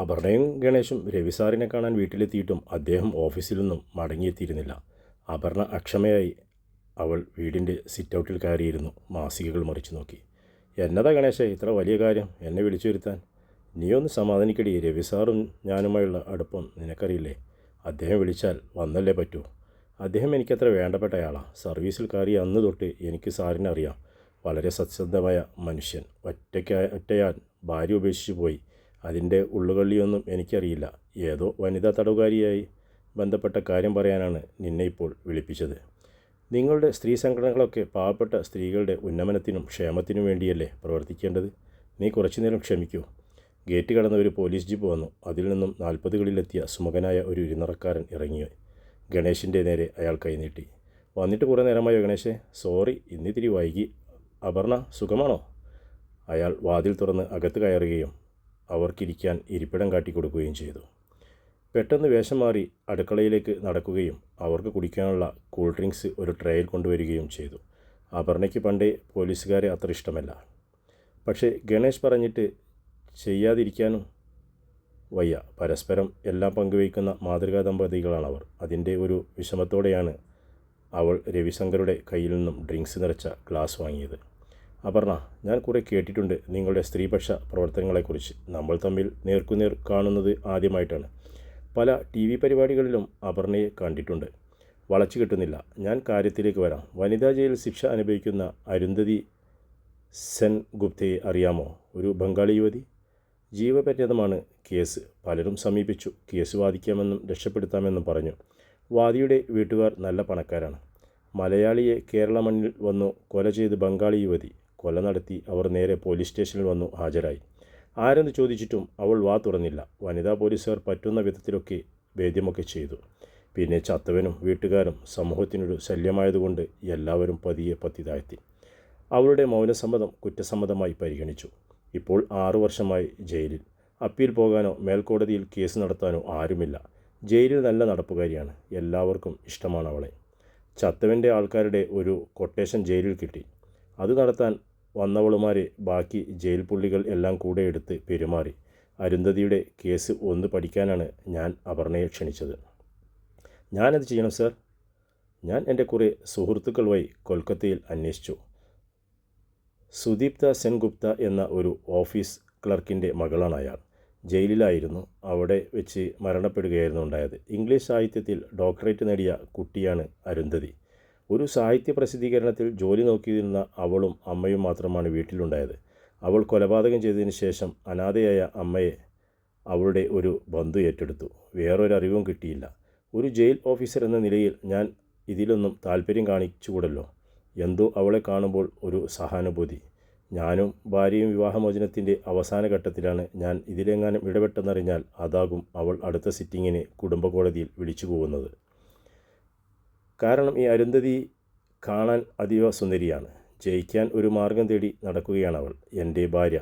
അപർണയും ഗണേശും രവി സാറിനെ കാണാൻ വീട്ടിലെത്തിയിട്ടും അദ്ദേഹം ഓഫീസിൽ നിന്നും മടങ്ങിയെത്തിയിരുന്നില്ല. അപർണ അക്ഷമയായി അവൾ വീടിന്റെ സിറ്റൗട്ടിൽ കയറിയിരുന്നു. മാസികകൾ മറിച്ചു നോക്കി. എന്നതാ ഗണേശ ഇത്ര വലിയ കാര്യം? എന്നെ വിളിച്ചു വരുത്താൻ? നീയൊന്ന് സമാധാനിക്കടി. രവി സാറും ഞാനുമായുള്ള അടുപ്പം നിനക്കറിയില്ലേ? അദ്ദേഹം വിളിച്ചാൽ വന്നല്ലേ പറ്റൂ. അദ്ദേഹം എനിക്കത്ര വേണ്ടപ്പെട്ടയാളാണ് സർവീസിൽ കയറിയ അന്ന് തൊട്ട് എനിക്ക് സാറിനെ അറിയാം. വളരെ സത്യസന്ധമായ മനുഷ്യൻ. ഒറ്റയ്ക്ക ഒറ്റയാൻ ഭാര്യ ഉപേക്ഷിച്ചു പോയി. അതിന്റെ ഉള്ളുകള്ളിയൊന്നും എനിക്കറിയില്ല. ഏതോ വനിതാ തടവുകാരിയായി ബന്ധപ്പെട്ട കാര്യം പറയാനാണ് നിന്നെ ഇപ്പോൾ വിളിപ്പിച്ചത്. നിങ്ങളുടെ സ്ത്രീ സംഘടനകളൊക്കെ പാവപ്പെട്ട സ്ത്രീകളുടെ ഉന്നമനത്തിനും ക്ഷേമത്തിനും വേണ്ടിയല്ലേ പ്രവർത്തിക്കേണ്ടത്? നീ കുറച്ചു നേരം ക്ഷമിക്കൂ. ഗേറ്റ് കടന്ന ഒരു പോലീസ് ജീപ്പ് വന്നു. അതിൽ നിന്നും നാൽപ്പതുകളിലെത്തിയ സുമുഖനായ ഒരു ഇരുനിറക്കാരൻ ഇറങ്ങി ഗണേശിന്റെ നേരെ അയാൾ കൈനീട്ടി വന്നിട്ട് കുറേ നേരമായോ ഗണേശേ? സോറി ഇന്നിത്തിരി വൈകി. അപർണ സുഖമാണോ? അയാൾ വാതിൽ തുറന്ന് അകത്ത് കയറുകയും അവർക്കിരിക്കാൻ ഇരിപ്പിടം കാട്ടിക്കൊടുക്കുകയും ചെയ്തു. പെട്ടെന്ന് വേഷം മാറി അടുക്കളയിലേക്ക് നടക്കുകയും അവർക്ക് കുടിക്കാനുള്ള കൂൾ ഡ്രിങ്ക്സ് ഒരു ട്രേയിൽ കൊണ്ടുവരികയും ചെയ്തു. അപർണയ്ക്ക് പണ്ടേ പോലീസുകാരെ അത്ര ഇഷ്ടമല്ല. പക്ഷേ ഗണേഷ് പറഞ്ഞിട്ട് ചെയ്യാതിരിക്കാനും വയ്യ. പരസ്പരം എല്ലാം പങ്കുവയ്ക്കുന്ന മാതൃകാ ദമ്പതികളാണവർ അതിന്റെ ഒരു വിഷമത്തോടെയാണ് അവൾ രവിശങ്കറുടെ കയ്യിൽ നിന്നും ഡ്രിങ്ക്സ് നിറച്ച ഗ്ലാസ് വാങ്ങിയത്. അപർണ ഞാൻ കുറേ കേട്ടിട്ടുണ്ട് നിങ്ങളുടെ സ്ത്രീപക്ഷ പ്രവർത്തനങ്ങളെക്കുറിച്ച്. നമ്മൾ തമ്മിൽ നേർക്കുനേർ കാണുന്നത് ആദ്യമായിട്ടാണ്. പല ടി വി പരിപാടികളിലും അപർണയെ കണ്ടിട്ടുണ്ട്. വളച്ചു കിട്ടുന്നില്ല. ഞാൻ കാര്യത്തിലേക്ക് വരാം. വനിതാ ജയിൽ ശിക്ഷ അനുഭവിക്കുന്ന അരുന്ധതി സെൻ ഗുപ്തയെ അറിയാമോ? ഒരു ബംഗാളി യുവതി. ജീവപര്യതമാണ് കേസ്. പലരും സമീപിച്ചു. കേസ് വാദിക്കാമെന്നും രക്ഷപ്പെടുത്താമെന്നും പറഞ്ഞു. വാദിയുടെ വീട്ടുകാർ നല്ല പണക്കാരാണ്. മലയാളിയെ കേരള മണ്ണിൽ വന്നു കൊല ചെയ്ത് ബംഗാളി യുവതി. കൊല നടത്തി അവർ നേരെ പോലീസ് സ്റ്റേഷനിൽ വന്നു ഹാജരായി. ആരെന്ന് ചോദിച്ചിട്ടും അവൾ വാ തുറന്നില്ല. വനിതാ പോലീസുകാർ പറ്റുന്ന വിധത്തിലൊക്കെ വേദ്യമൊക്കെ ചെയ്തു. പിന്നെ ചത്തവനും വീട്ടുകാരും സമൂഹത്തിനൊരു ശല്യമായതുകൊണ്ട് എല്ലാവരും പതിയെ പത്തി താഴ്ത്തി അവളുടെ മൗനസമ്മതം കുറ്റസമ്മതമായി പരിഗണിച്ചു. ഇപ്പോൾ ആറു വർഷമായി ജയിലിൽ. അപ്പീൽ പോകാനോ മേൽക്കോടതിയിൽ കേസ് നടത്താനോ ആരുമില്ല. ജയിലിൽ നല്ല നടപ്പുകാരിയാണ്. എല്ലാവർക്കും ഇഷ്ടമാണ് അവളെ. ചത്തവന്റെ ആൾക്കാരുടെ ഒരു കൊട്ടേഷൻ ജയിലിൽ കിട്ടി. അത് നടത്താൻ വന്നവളുമാരെ ബാക്കി ജയിൽ പുള്ളികൾ എല്ലാം കൂടെ എടുത്ത് പെരുമാറി. അരുന്ധതിയുടെ കേസ് ഒന്ന് പഠിക്കാനാണ് ഞാൻ അപർണയെ ക്ഷണിച്ചത്. ഞാനത് ചെയ്യണം സർ. ഞാൻ എന്റെ കുറേ സുഹൃത്തുക്കൾ വഴി കൊൽക്കത്തയിൽ അന്വേഷിച്ചു. സുദീപ്ത സെൻഗുപ്ത എന്ന ഒരു ഓഫീസ് ക്ലർക്കിന്റെ മകളാണ് അയാൾ. ജയിലിലായിരുന്നു. അവിടെ വെച്ച് മരണപ്പെടുകയായിരുന്നു ഉണ്ടായത്. ഇംഗ്ലീഷ് സാഹിത്യത്തിൽ ഡോക്ടറേറ്റ് നേടിയ കുട്ടിയാണ് അരുന്ധതി. ഒരു സാഹിത്യ പ്രസിദ്ധീകരണത്തിൽ ജോലി നോക്കിയിരുന്ന അവളും അമ്മയും മാത്രമാണ് വീട്ടിലുണ്ടായത്. അവൾ കൊലപാതകം ചെയ്തതിന് ശേഷം അനാഥയായ അമ്മയെ അവളുടെ ഒരു ബന്ധു ഏറ്റെടുത്തു. വേറൊരറിവും കിട്ടിയില്ല. ഒരു ജയിൽ ഓഫീസർ എന്ന നിലയിൽ ഞാൻ ഇതിലൊന്നും താല്പര്യം കാണിച്ചുകൂടല്ലോ? എന്തോ അവളെ കാണുമ്പോൾ ഒരു സഹാനുഭൂതി. ഞാനും ഭാര്യയും വിവാഹമോചനത്തിന്റെ അവസാന ഘട്ടത്തിലാണ് ഞാൻ ഇതിലെങ്ങാനും ഇടപെട്ടെന്നറിഞ്ഞാൽ അതാകും അവൾ അടുത്ത സിറ്റിങ്ങിനെ കുടുംബ കോടതിയിൽ വിളിച്ചു പോകുന്നത് കാരണം ഈ അരുന്ധതി കാണാൻ അതീവ സുന്ദരിയാണ്. ജയിക്കാൻ ഒരു മാർഗം തേടി നടക്കുകയാണ് അവൾ എന്റെ ഭാര്യ.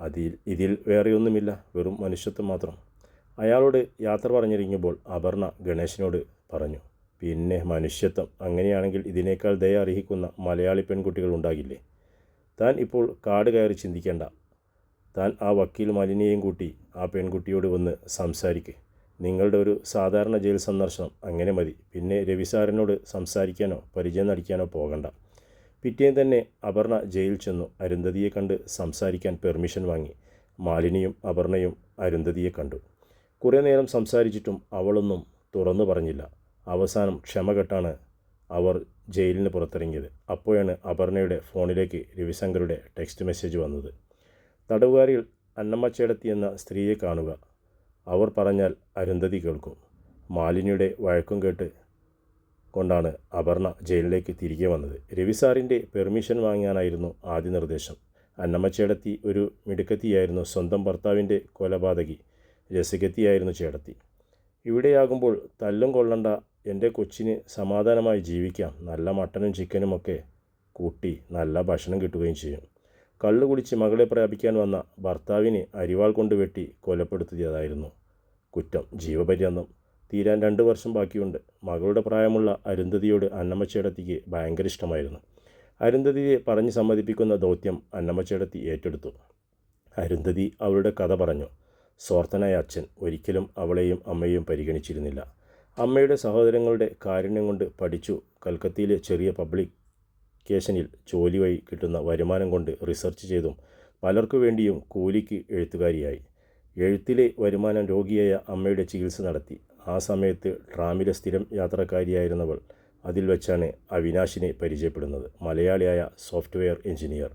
അതിൽ ഇതിൽ വേറെയൊന്നുമില്ല വെറും മനുഷ്യത്വം മാത്രം. അയാളോട് യാത്ര പറഞ്ഞിരിക്കുമ്പോൾ അപർണ ഗണേശനോട് പറഞ്ഞു പിന്നെ മനുഷ്യത്വം അങ്ങനെയാണെങ്കിൽ ഇതിനേക്കാൾ ദയ അർഹിക്കുന്ന മലയാളി പെൺകുട്ടികൾ ഉണ്ടാകില്ലേ? താൻ ഇപ്പോൾ കാട് കയറി ചിന്തിക്കേണ്ട. താൻ ആ വക്കീൽ മലിനെയും കൂട്ടി ആ പെൺകുട്ടിയോട് വന്ന് സംസാരിക്ക്. നിങ്ങളുടെ ഒരു സാധാരണ ജയിൽ സന്ദർശനം അങ്ങനെ മതി. പിന്നെ രവിസാറിനോട് സംസാരിക്കാനോ പരിചയം നടിക്കാനോ പോകണ്ട. പിറ്റേന്ന് തന്നെ അപർണ ജയിൽ ചെന്നു അരുന്ധതിയെ കണ്ട് സംസാരിക്കാൻ പെർമിഷൻ വാങ്ങി. മാലിനിയും അപർണയും അരുന്ധതിയെ കണ്ടു. കുറേ നേരം സംസാരിച്ചിട്ടും അവളൊന്നും തുറന്നു പറഞ്ഞില്ല. അവസാനം ക്ഷമകെട്ടാണ് അവർ ജയിലിന് പുറത്തിറങ്ങിയത്. അപ്പോഴാണ് അപർണയുടെ ഫോണിലേക്ക് രവിശങ്കറുടെ ടെക്സ്റ്റ് മെസ്സേജ് വന്നത്. തടവുകാരിൽ അന്നമ്മച്ചേടത്തി എന്ന സ്ത്രീയെ കാണുക. അവർ പറഞ്ഞാൽ അരുന്ധതി കേൾക്കും. മാലിനിയുടെ വഴക്കും കേട്ട് കൊണ്ടാണ് അപർണ ജയിലിലേക്ക് തിരികെ വന്നത്. രവിസാറിന്റെ പെർമിഷൻ വാങ്ങാനായിരുന്നു ആദ്യ നിർദ്ദേശം. അന്നമ്മ ചേടത്തി ഒരു മിടുക്കത്തിയായിരുന്നു സ്വന്തം ഭർത്താവിന്റെ കൊലപാതകി. രസികത്തിയായിരുന്നു ചേടത്തി. ഇവിടെയാകുമ്പോൾ തല്ലും കൊള്ളണ്ട എന്റെ കൊച്ചിന് സമാധാനമായി ജീവിക്കാം. നല്ല മട്ടനും ചിക്കനുമൊക്കെ കൂട്ടി നല്ല ഭക്ഷണം കിട്ടുകയും ചെയ്യും. കള്ളു കുടിച്ച് മകളെ പ്രാപിക്കാൻ വന്ന ഭർത്താവിനെ അരിവാൾ കൊണ്ട് വെട്ടി കൊലപ്പെടുത്തിയതായിരുന്നു. കുറ്റം ജീവപര്യന്തം. തീരാൻ രണ്ട് വർഷം ബാക്കിയുണ്ട്. മകളുടെ പ്രായമുള്ള അരുന്ധതിയോട് അന്നമ്മച്ചേടത്തിക്ക് ഭയങ്കര ഇഷ്ടമായിരുന്നു. അരുന്ധതിയെ പറഞ്ഞ് സമ്മതിപ്പിക്കുന്ന ദൗത്യം അന്നമ്മച്ചേടത്തി ഏറ്റെടുത്തു. അരുന്ധതി അവളുടെ കഥ പറഞ്ഞു. സ്വാർത്ഥനായ അച്ഛൻ ഒരിക്കലും അവളെയും അമ്മയെയും പരിഗണിച്ചിരുന്നില്ല. അമ്മയുടെ സഹോദരങ്ങളുടെ കാരുണ്യം കൊണ്ട് പഠിച്ചു കൽക്കത്തയിലെ ചെറിയ പബ്ലിക്കേഷനിൽ ജോലി വഴി കിട്ടുന്ന വരുമാനം കൊണ്ട് റിസർച്ച് ചെയ്തും പലർക്കു വേണ്ടിയും കൂലിക്ക് എഴുത്തുകാരിയായി. എഴുത്തിലെ വരുമാനം രോഗിയായ അമ്മയുടെ ചികിത്സ നടത്തി. ആ സമയത്ത് ട്രാമിലെ സ്ഥിരം യാത്രക്കാരിയായിരുന്നവൾ. അതിൽ വെച്ചാണ് അവിനാശിനെ പരിചയപ്പെടുന്നത്. മലയാളിയായ സോഫ്റ്റ്വെയർ എഞ്ചിനീയർ.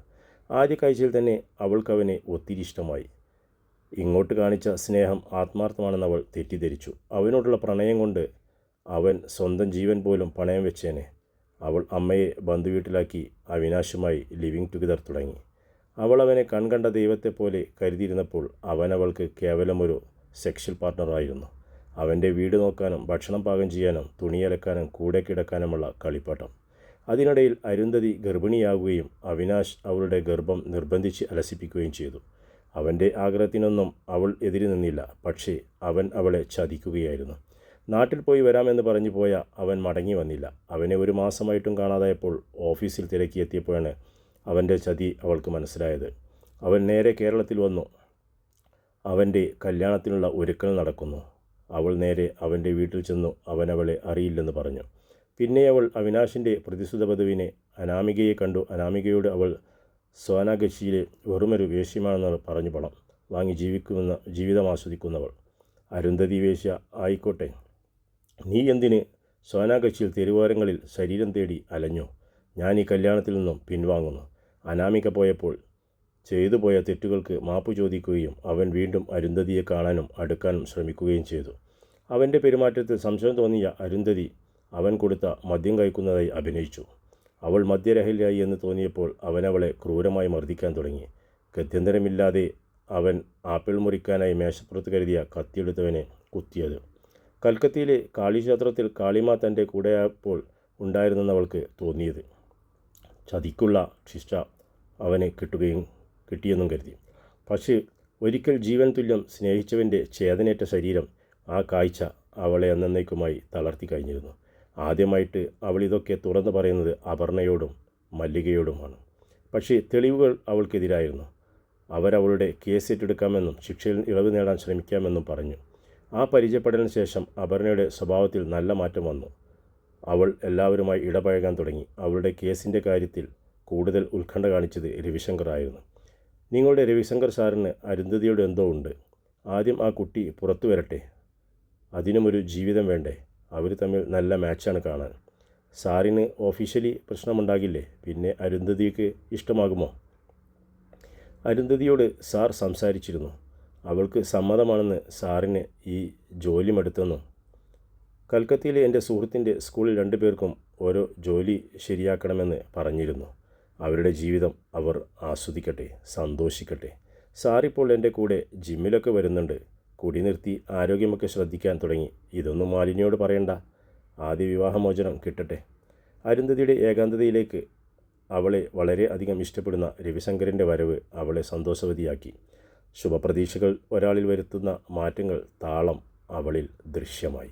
ആദ്യ കാഴ്ചയിൽ തന്നെ അവൾക്കവനെ ഒത്തിരി ഇഷ്ടമായി. ഇങ്ങോട്ട് കാണിച്ച സ്നേഹം ആത്മാർത്ഥമാണെന്ന് അവൾ തെറ്റിദ്ധരിച്ചു. അവനോടുള്ള പ്രണയം കൊണ്ട് അവൻ സ്വന്തം ജീവൻ പോലും പണയം വെച്ചേനെ. അവൾ അമ്മയെ ബന്ധുവീട്ടിലാക്കി അവിനാശുമായി ലിവിങ് ടുഗദർ തുടങ്ങി. അവൾ അവനെ കൺകണ്ട ദൈവത്തെപ്പോലെ കരുതിയിരുന്നപ്പോൾ അവൻ അവൾക്ക് കേവലമൊരു സെക്ഷൽ പാർട്ണറായിരുന്നു അവന്റെ വീട് നോക്കാനും ഭക്ഷണം പാകം ചെയ്യാനും തുണിയലക്കാനും കൂടെ കിടക്കാനുമുള്ള കളിപ്പാട്ടം. അതിനിടയിൽ അരുന്ധതി ഗർഭിണിയാവുകയും അവിനാശ് അവളുടെ ഗർഭം നിർബന്ധിച്ച് അലസിപ്പിക്കുകയും ചെയ്തു. അവന്റെ ആഗ്രഹത്തിനൊന്നും അവൾ എതിരി നിന്നില്ല പക്ഷേ അവൻ അവളെ ചതിക്കുകയായിരുന്നു. നാട്ടിൽ പോയി വരാമെന്ന് പറഞ്ഞു പോയ അവൻ മടങ്ങി വന്നില്ല. അവനെ ഒരു മാസമായിട്ടും കാണാതായപ്പോൾ ഓഫീസിൽ തിരക്കിയെത്തിയപ്പോഴാണ് അവന്റെ ചതി അവൾക്ക് മനസ്സിലായത്. അവൻ നേരെ കേരളത്തിൽ വന്നു. അവന്റെ കല്യാണത്തിനുള്ള ഒരുക്കൽ നടക്കുന്നു. അവൾ നേരെ അവന്റെ വീട്ടിൽ ചെന്നു അവനവളെ അറിയില്ലെന്ന് പറഞ്ഞു. പിന്നെ അവൾ അവിനാശിന്റെ പ്രതിസുത പദവിനെ അനാമികയെ കണ്ടു. അനാമികയോട് അവൾ സോനാഗച്ചിയിലെ വെറുമൊരു വേശ്യമാണെന്ന് പറഞ്ഞു പണം. വാങ്ങി ജീവിക്കുന്ന ജീവിതം ആസ്വദിക്കുന്നവൾ. അരുന്ധതി വേശ്യ ആയിക്കോട്ടെ. നീ എന്തിന് സോനാകക്ഷിയിൽ തെരുവോരങ്ങളിൽ ശരീരം തേടി അലഞ്ഞു? ഞാൻ ഈ കല്യാണത്തിൽ നിന്നും പിൻവാങ്ങുന്നു. അനാമിക പോയപ്പോൾ ചെയ്തു പോയ തെറ്റുകൾക്ക് മാപ്പ് ചോദിക്കുകയും അവൻ വീണ്ടും അരുന്ധതിയെ കാണാനും അടുക്കാനും ശ്രമിക്കുകയും ചെയ്തു. അവന്റെ പെരുമാറ്റത്തിൽ സംശയം തോന്നിയ അരുന്ധതി അവൻ കൊടുത്ത മദ്യം കഴിക്കുന്നതായി അഭിനയിച്ചു. അവൾ മദ്യരഹില്ലായി എന്ന് തോന്നിയപ്പോൾ അവനവളെ ക്രൂരമായി മർദ്ദിക്കാൻ തുടങ്ങി. ഗത്യന്തരമില്ലാതെ അവൻ ആപ്പിൾ മുറിക്കാനായി മേശപ്പുറത്ത് കരുതിയ കത്തിയെടുത്തവനെ കുത്തിയത്. കൽക്കത്തയിലെ കാളിക്ഷേത്രത്തിൽ കാളിമ തന്റെ കൂടെയപ്പോൾ ഉണ്ടായിരുന്നെന്നവൾക്ക് തോന്നിയത്. ചതിക്കുള്ള ശിക്ഷ അവനെ കിട്ടുകയും കിട്ടിയെന്നും കരുതി. പക്ഷേ ഒരിക്കൽ ജീവൻ തുല്യം സ്നേഹിച്ചവന്റെ ഛേദനേറ്റ ശരീരം ആ കാഴ്ച അവളെ എന്നേക്കുമായി തളർത്തി കഴിഞ്ഞിരുന്നു. ആദ്യമായിട്ട് അവൾ ഇതൊക്കെ തുറന്നു പറയുന്നത് അപർണയോടും മല്ലികയോടുമാണ്. പക്ഷേ തെളിവുകൾ അവൾക്കെതിരായിരുന്നു. അവരവളുടെ കേസ് ഏറ്റെടുക്കാമെന്നും ശിക്ഷയിൽ ഇളവ് നേടാൻ ശ്രമിക്കാമെന്നും പറഞ്ഞു. ആ പരിചയപ്പെടലിന് ശേഷം അപർണയുടെ സ്വഭാവത്തിൽ നല്ല മാറ്റം വന്നു. അവൾ എല്ലാവരുമായി ഇടപഴകാൻ തുടങ്ങി. അവളുടെ കേസിന്റെ കാര്യത്തിൽ കൂടുതൽ ഉത്കണ്ഠ കാണിച്ചത് രവിശങ്കർ ആയിരുന്നു. നിങ്ങളുടെ രവിശങ്കർ സാറിന് അരുന്ധതിയോട് എന്തോ ഉണ്ട്. ആദ്യം ആ കുട്ടി പുറത്തു വരട്ടെ. അതിനുമൊരു ജീവിതം വേണ്ടേ. അവർ തമ്മിൽ നല്ല മാച്ചാണ് കാണാൻ. സാറിന് ഓഫീഷ്യലി പ്രശ്നമുണ്ടാകില്ലേ? പിന്നെ അരുന്ധതിക്ക് ഇഷ്ടമാകുമോ? അരുന്ധതിയോട് സാർ സംസാരിച്ചിരുന്നു. അവൾക്ക് സമ്മതമാണെന്ന് സാറിന് ഈ ജോലി മടുത്തെന്നും കൽക്കത്തയിലെ എന്റെ സുഹൃത്തിന്റെ സ്കൂളിൽ രണ്ടു പേർക്കും ഓരോ ജോലി ശരിയാക്കണമെന്ന് പറഞ്ഞിരുന്നു. അവരുടെ ജീവിതം അവർ ആസ്വദിക്കട്ടെ സന്തോഷിക്കട്ടെ. സാറിപ്പോൾ എന്റെ കൂടെ ജിമ്മിലൊക്കെ വരുന്നുണ്ട്. കുടി നിർത്തി ആരോഗ്യമൊക്കെ ശ്രദ്ധിക്കാൻ തുടങ്ങി. ഇതൊന്നും മാലിന്യോട് പറയണ്ട. ആദ്യ വിവാഹമോചനം കിട്ടട്ടെ. അരുന്ധതിയുടെ ഏകാന്തതയിലേക്ക് അവളെ വളരെ അധികം ഇഷ്ടപ്പെടുന്ന രവിശങ്കരന്റെ വരവ് അവളെ സന്തോഷവതിയാക്കി. ശുഭപ്രതീക്ഷകൾ ഒരാളിൽ വരുത്തുന്ന മാറ്റങ്ങൾ താളം അവളിൽ ദൃശ്യമായി.